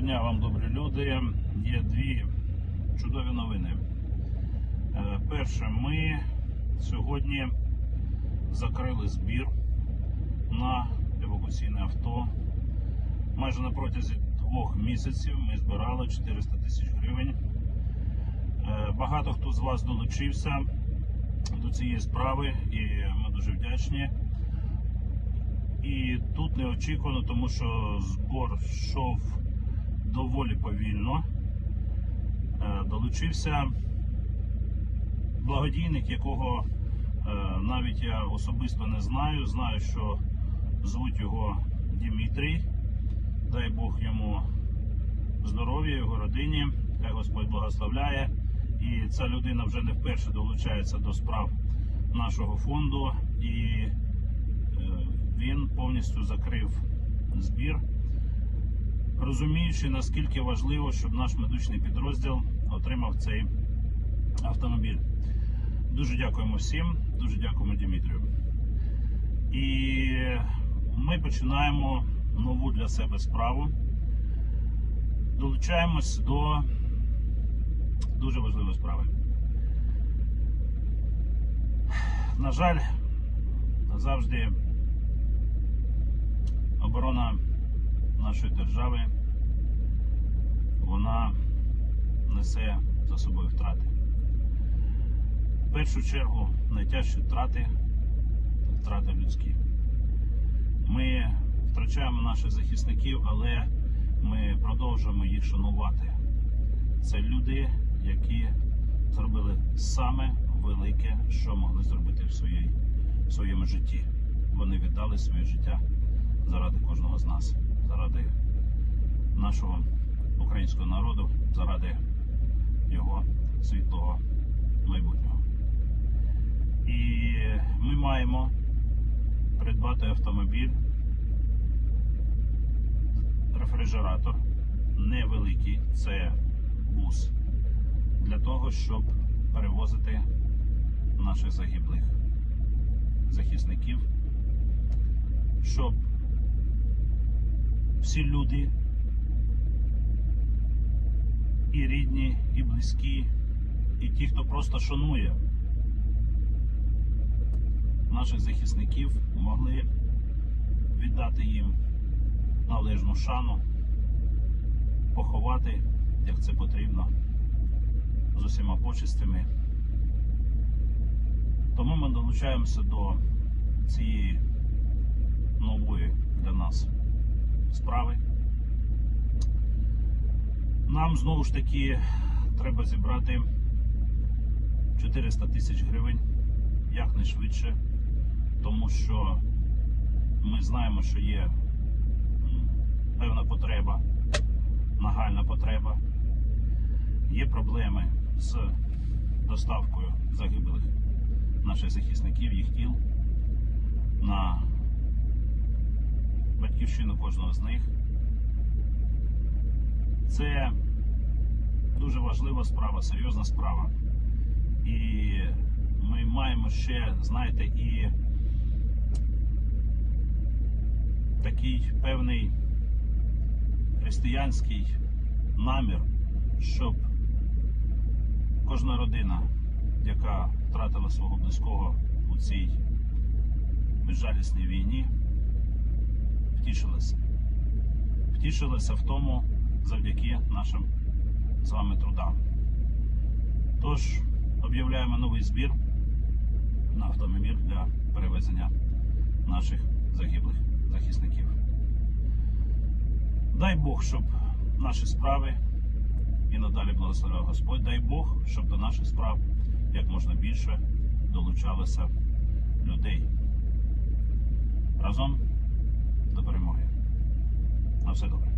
дня вам, добрі люди. Є дві чудові новини. Е, Перше, ми сьогодні закрили збір на евакуаційне авто. Майже на протязі двох місяців ми збирали 400 тисяч гривень. Е, Багато хто з вас долучився до цієї справи, і ми дуже вдячні. І тут неочікувано, тому що збор йшов доволі повільно. Е, Долучився благодійник, якого е, навіть я особисто не знаю. Знаю, що звуть його Дмитрій. Дай Бог йому здоров'я, його родині. Хай Господь благословляє. І ця людина вже не вперше долучається до справ нашого фонду. І е, він повністю закрив збір, розуміючи, наскільки важливо, щоб наш медичний підрозділ отримав цей автомобіль. Дуже дякуємо всім, дуже дякуємо Дмитрію. І ми починаємо нову для себе справу. Долучаємось до дуже важливої справи. На жаль, завжди оборона нашої держави вона несе за собою втрати. В першу чергу найтяжчі втрати втрати людські. Ми втрачаємо наших захисників, але ми продовжуємо їх шанувати. Це люди, які зробили саме велике, що могли зробити в, своїй, в своєму житті. Вони віддали своє життя заради кожного з нас, нашого українського народу, заради його світлого майбутнього. І ми маємо придбати автомобіль, рефрижератор невеликий, це бус, для того, щоб перевозити наших загиблих захисників, щоб всі люди, і рідні, і близькі, і ті, хто просто шанує наших захисників, могли віддати їм належну шану, поховати, як це потрібно, з усіма почестями. Тому ми долучаємося до цієї нової для нас справи. Нам знову ж таки треба зібрати 400 тисяч гривень якнайшвидше, тому що ми знаємо, що є певна потреба, нагальна потреба, є проблеми з доставкою загиблих наших захисників, їх тіл на батьківщину кожного з них. Це дуже важлива справа, серйозна справа. І ми маємо ще, знаєте, і такий певний християнський намір, щоб кожна родина, яка втратила свого близького у цій безжалісній війні, втішилася. Втішилася в тому завдяки нашим з вами трудам. Тож об'являємо новий збір на автомобіль для перевезення наших загиблих захисників. Дай Бог, щоб наші справи і надалі благословляв Господь. Дай Бог, щоб до наших справ як можна більше долучалося людей. Разом до перемоги. На все добре.